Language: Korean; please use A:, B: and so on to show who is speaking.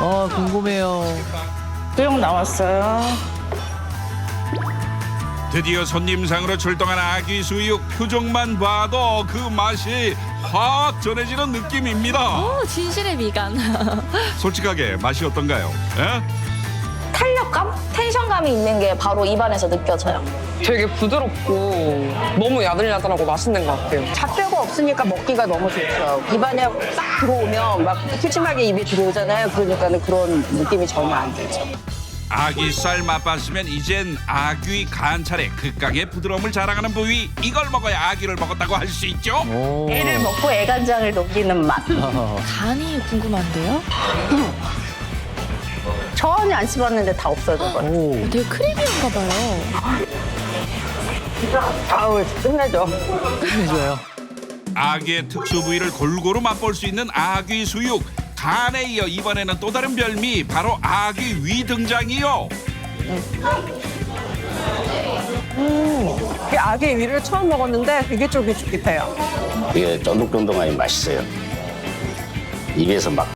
A: 어, 궁금해요.
B: 수육 나왔어요.
C: 드디어 손님상으로 출동한 아기 수육 표정만 봐도 그 맛이 확 전해지는 느낌입니다.
D: 오, 진실의 미간.
C: 솔직하게 맛이 어떤가요? 예?
E: 텐션감이 있는 게 바로 입안에서 느껴져요.
F: 되게 부드럽고 너무 야들야들하고 맛있는 것 같아요.
G: 잣대가 없으니까 먹기가 너무 좋죠. 입안에 딱 들어오면 막 푸짐하게 입에 들어오잖아요. 그러니까는 그런 느낌이 전혀 안 들죠.
C: 아기살 맛봤으면 이젠 아귀 간 차례 극강의 부드러움을 자랑하는 부위 이걸 먹어야 아기를 먹었다고 할 수 있죠.
A: 오.
E: 애를 먹고 애간장을 녹이는 맛.
D: 간이 궁금한데요?
G: 전혀 안 씹었는데 다 없어져 버려.
A: 오.
D: 되게 크리미한가 봐요.
G: 아우, 끝내죠.
A: 끝내줘요.
C: 아기의 특수 부위를 골고루 맛볼 수 있는 아귀 수육. 간에 이어 이번에는 또 다른 별미 바로 아귀 위 등장이요.
F: 이 아기 위를 처음 먹었는데 되게 쫄깃쫄깃해요.
H: 이게 쫀득쫀득하니 맛있어요. 입에서 막